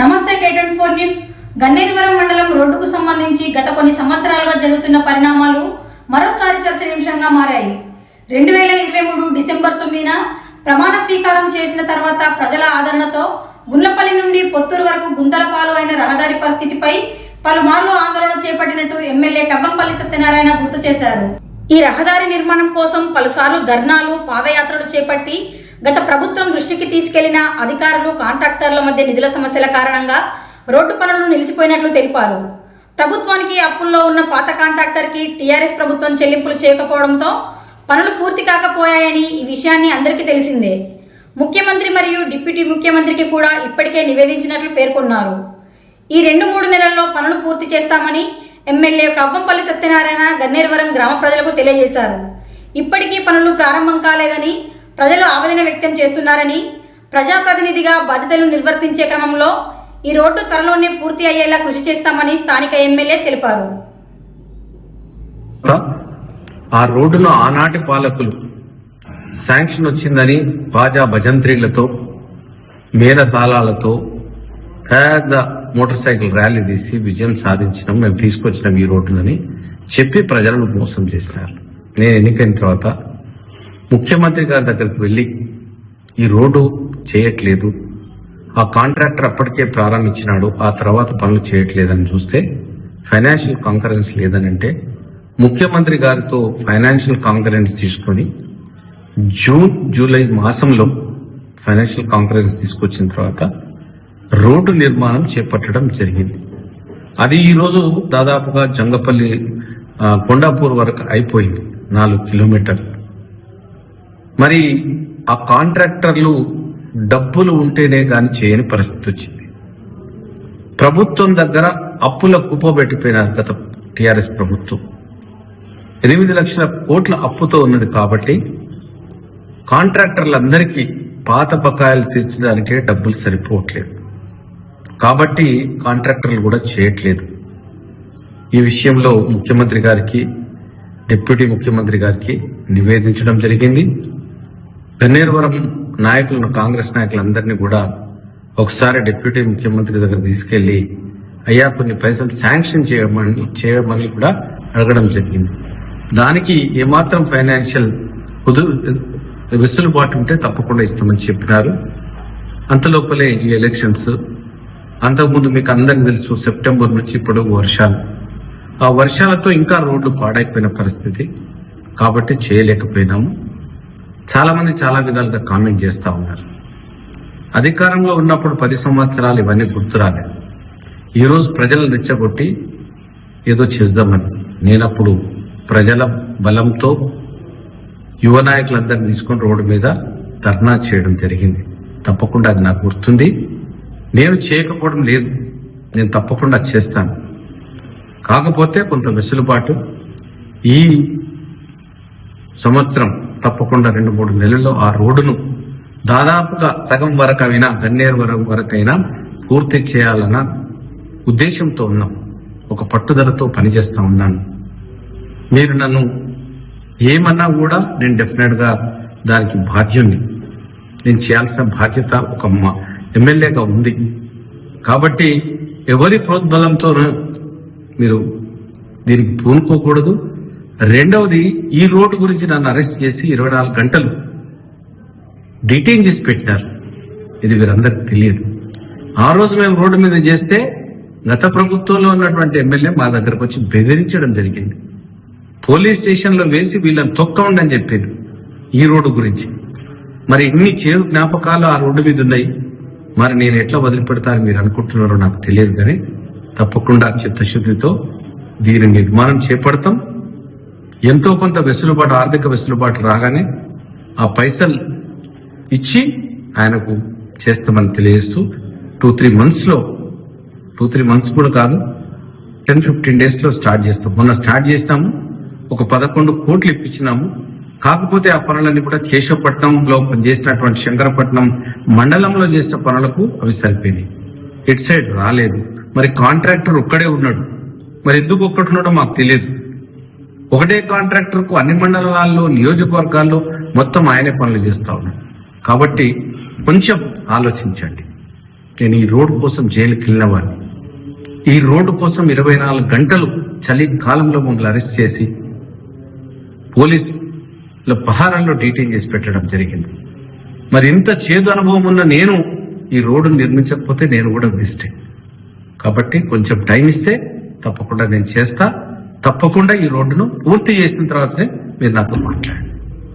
నమస్తే K twenty four news. Ganneruvaram మండలం రోడ్డుకు సంబంధించి గత కొన్ని సంవత్సరాలుగా జరుగుతున్న పరిణామాలు మరోసారి చర్చనీయాంశంగా మారాయి. రెండు వేల ఇరవై మూడు డిసెంబర్ తొమ్మిదిన ప్రమాణ స్వీకారం చేసిన తర్వాత ప్రజల ఆదరణతో గుండ్లపల్లి నుండి పొత్తూరు వరకు గుంతల పాలు అయిన రహదారి పరిస్థితిపై పలుమార్లు ఆందోళన చేపట్టినట్టు ఎమ్మెల్యే కవ్వంపల్లి సత్యనారాయణ గుర్తు చేశారు. ఈ రహదారి నిర్మాణం కోసం పలుసార్లు ధర్నాలు పాదయాత్రలు చేపట్టి గత ప్రభుత్వం దృష్టికి తీసుకెళ్ళిన అధికారులు కాంట్రాక్టర్ల మధ్య నిధుల సమస్యల కారణంగా రోడ్డు పనులు నిలిచిపోయినట్లు తెలిపారు. ప్రభుత్వానికి అప్పుల్లో ఉన్న పాత కాంట్రాక్టర్కి టీఆర్ఎస్ ప్రభుత్వం చెల్లింపులు చేయకపోవడంతో పనులు పూర్తి కాకపోయాయని ఈ విషయాన్ని అందరికీ తెలిసిందే. ముఖ్యమంత్రి మరియు డిప్యూటీ ముఖ్యమంత్రికి కూడా ఇప్పటికే నివేదించినట్లు పేర్కొన్నారు. ఈ రెండు మూడు నెలల్లో పనులు పూర్తి చేస్తామని ఎమ్మెల్యే కవ్వంపల్లి సత్యనారాయణ గన్నేరువరం గ్రామ ప్రజలకు తెలియజేశారు. ఇప్పటికీ పనులు ప్రారంభం కాలేదని ప్రజలు ఆవేదన వ్యక్తం చేస్తున్నారని ప్రజాప్రతినిధిగా బాధ్యతలు నిర్వర్తించే క్రమంలో ఈ రోడ్డు త్వరలోనే పూర్తి అయ్యేలా కృషి చేస్తామని స్థానిక ఎమ్మెల్యే తెలిపారు. ఆ రోడ్డును ఆనాటి పాలకులు శాంక్షన్ వచ్చిందని బాజా భజంత్రీలతో మేళతాళాలతో పెద్ద మోటార్ సైకిల్ ర్యాలీ తీసి విజయం సాధించినాం మేము తీసుకొచ్చినాం ఈ రోడ్డునని చెప్పి ప్రజలను మోసం చేసినారు నేను ఎన్నికైన తర్వాత ముఖ్యమంత్రి గారి దగ్గరికి వెళ్ళి ఈ రోడ్డు చేయట్లేదు. ఆ కాంట్రాక్టర్ అప్పటికే ప్రారంభించినాడు. ఆ తర్వాత పనులు చేయట్లేదని చూస్తే ఫైనాన్షియల్ కాంకరెన్స్ లేదని అంటే ముఖ్యమంత్రి గారితో ఫైనాన్షియల్ కాంకరెన్స్ తీసుకొని జూన్ జూలై మాసంలో ఫైనాన్షియల్ కాంకరెన్స్ తీసుకొచ్చిన తర్వాత రోడ్డు నిర్మాణం చేపట్టడం జరిగింది. అది ఈరోజు దాదాపుగా జంగపల్లి కొండాపూర్ వరకు అయిపోయింది. నాలుగు కిలోమీటర్లు. మరి ఆ కాంట్రాక్టర్లు డబ్బులు ఉంటేనే కానీ చేయని పరిస్థితి వచ్చింది. ప్రభుత్వం దగ్గర అప్పుల కుప్పబెట్టిపోయినారు గత టిఆర్ఎస్ ప్రభుత్వం. ఎనిమిది లక్షల కోట్ల అప్పుతో ఉన్నది కాబట్టి కాంట్రాక్టర్లందరికీ పాత బకాయిలు తీర్చడానికే డబ్బులు సరిపోవట్లేదు. కాబట్టి కాంట్రాక్టర్లు కూడా చేయట్లేదు. ఈ విషయంలో ముఖ్యమంత్రి గారికి డిప్యూటీ ముఖ్యమంత్రి గారికి నివేదించడం జరిగింది. గన్నేరువరం నాయకులను కాంగ్రెస్ నాయకులందరినీ కూడా ఒకసారి డిప్యూటీ ముఖ్యమంత్రి దగ్గర తీసుకెళ్ళి అయ్యా కొన్ని పైసలు శాంక్షన్ చేయమని చేయమని కూడా అడగడం జరిగింది. దానికి ఏమాత్రం ఫైనాన్షియల్ కుదురు వెసులుబాటు ఉంటే తప్పకుండా ఇస్తామని చెప్పినారు. అంతలోపలే ఈ ఎలక్షన్స్. అంతకుముందు మీకు అందరికి తెలుసు సెప్టెంబర్ నుంచి ఇప్పుడు వర్షాలు. ఆ వర్షాలతో ఇంకా రోడ్లు పాడైపోయిన పరిస్థితి. కాబట్టి చేయలేకపోయినాము. చాలా మంది చాలా విధాలుగా కామెంట్ చేస్తూ ఉన్నారు. అధికారంలో ఉన్నప్పుడు పది సంవత్సరాలు ఇవన్నీ గుర్తురాలేదు ఈరోజు ప్రజలు ప్రజలను రెచ్చగొట్టి ఏదో చేద్దామని నేనప్పుడు ప్రజల బలంతో యువ నాయకులందరినీ తీసుకొని రోడ్డు మీద ధర్నా చేయడం జరిగింది. తప్పకుండా అది నాకు గుర్తుంది. నేను చేయకపోవడం లేదు. నేను తప్పకుండా చేస్తాను. కాకపోతే కొంత వెసులుబాటు. ఈ సంవత్సరం తప్పకుండా రెండు మూడు నెలల్లో ఆ రోడ్డును దాదాపుగా సగం వరకు అయినా గన్నేరు వరం వరకైనా పూర్తి చేయాలన్న ఉద్దేశంతో ఉన్నాం. ఒక పట్టుదలతో పనిచేస్తా ఉన్నాను. మీరు నన్ను ఏమన్నా కూడా నేను డెఫినెట్గా దానికి బాధ్యుణ్ణి. నేను చేయాల్సిన బాధ్యత ఒక మా- ఎమ్మెల్యేగా ఉంది. కాబట్టి ఎవరి ప్రోద్బలంతో మీరు దీనికి పూనుకోకూడదు. రెండవది ఈ రోడ్డు గురించి నన్ను అరెస్ట్ చేసి ఇరవై నాలుగు గంటలు డిటైన్ చేసి పెట్టినారు. ఇది వీరందరికి తెలియదు. ఆ రోజు మేము రోడ్డు మీద చేస్తే గత ప్రభుత్వంలో ఉన్నటువంటి ఎమ్మెల్యే మా దగ్గరకు వచ్చి బెదిరించడం జరిగింది. పోలీస్ స్టేషన్లో వేసి వీళ్ళని తొక్కండి అని చెప్పారు ఈ రోడ్డు గురించి. మరి ఇన్ని చేదు జ్ఞాపకాలు ఆ రోడ్డు మీద ఉన్నాయి? మరి నేను ఎట్లా వదిలిపెడతానని మీరు అనుకుంటున్నారో నాకు తెలియదు కానీ తప్పకుండా చిత్తశుద్ధితో దీని నిర్మాణం చేపడతాం. ఎంతో కొంత వెసులుబాటు ఆర్థిక వెసులుబాటు రాగానే ఆ పైసలు ఇచ్చి ఆయనకు చేస్తామని తెలియజేస్తూ టూ త్రీ మంత్స్లో టూ త్రీ మంత్స్ కూడా కాదు టెన్ ఫిఫ్టీన్ డేస్లో స్టార్ట్ చేస్తాం. మొన్న స్టార్ట్ చేసినాము ఒక పదకొండు కోట్లు ఇప్పించినాము. కాకపోతే ఆ పనులన్నీ కూడా కేశవపట్నంలో చేసినటువంటి శంకరపట్నం మండలంలో చేసిన పనులకు అవి సరిపోయినాయి. ఇట్ సైడ్ రాలేదు. మరి కాంట్రాక్టర్ ఒక్కడే ఉన్నాడు. మరి ఎందుకు ఒక్కడున్నాడో మాకు తెలియదు. ఒకటే కాంట్రాక్టర్కు అన్ని మండలాల్లో నియోజకవర్గాల్లో మొత్తం ఆయనే పనులు చేస్తా ఉన్నాడు. కాబట్టి కొంచెం ఆలోచించండి. నేను ఈ రోడ్డు కోసం జైలుకి వెళ్ళిన వాడిని. ఈ రోడ్డు కోసం ఇరవై నాలుగు గంటలు చలి కాలంలో మమ్మల్ని అరెస్ట్ చేసి పోలీసుల పహారంలో డీటెయిన్ చేసి పెట్టడం జరిగింది. మరి ఇంత చేదు అనుభవం ఉన్న నేను ఈ రోడ్డు నిర్మించకపోతే నేను కూడా వేస్టే. కాబట్టి కొంచెం టైం ఇస్తే తప్పకుండా నేను చేస్తా. తప్పకుండా ఈ రోడ్డును పూర్తి చేసిన తర్వాతనే మీరు నాతో మాట్లాడండి.